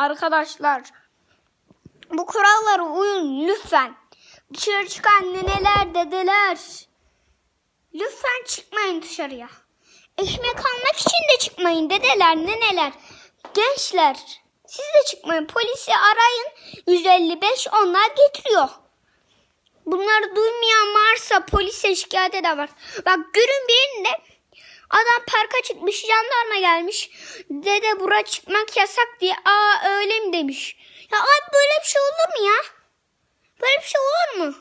Arkadaşlar bu kurallara uyun lütfen. Dışarı çıkan neneler, dedeler. Lütfen çıkmayın dışarıya. Ekmek almak için de çıkmayın dedeler, neneler. Gençler siz de çıkmayın. Polisi arayın. 155 onlar getiriyor. Bunları duymayan varsa polise şikayet eder. Bak görün birinde adam parka çıkmış jandarma gelmiş. Dede bura çıkmak yasak diye. Aa öyle mi demiş. Ya abi böyle bir şey olur mu ya? Böyle bir şey olur mu?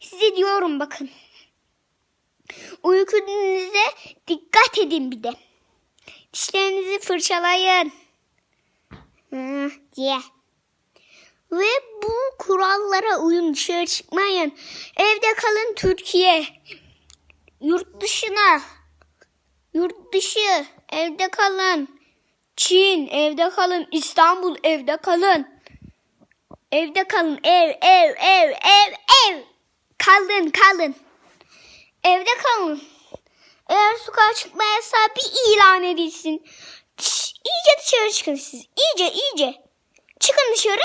Size diyorum bakın. Uykunuza dikkat edin bir de. Dişlerinizi fırçalayın. Hı, diye. Ve bu kurallara uyun dışarı çıkmayın. Evde kalın Türkiye. Yurt dışına. Yurt dışı evde kalın. Çin evde kalın. İstanbul evde kalın. Evde kalın. Ev ev ev ev ev. Kalın kalın. Evde kalın. Eğer sokağa çıkma bir ilan edilsin. İyice dışarı çıkın siz. İyice iyice. Çıkın dışarı.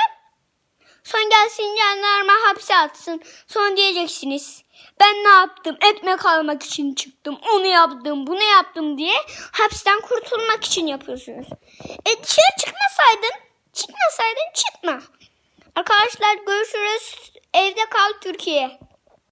Son gelsin jandarma hapse atsın. Son diyeceksiniz. Ben ne yaptım? Ekmek almak için çıktım. Onu yaptım, bunu yaptım diye hapisten kurtulmak için yapıyorsunuz. E dışarı çıkmasaydın, çıkmasaydın çıkma. Arkadaşlar görüşürüz. Evde kal Türkiye.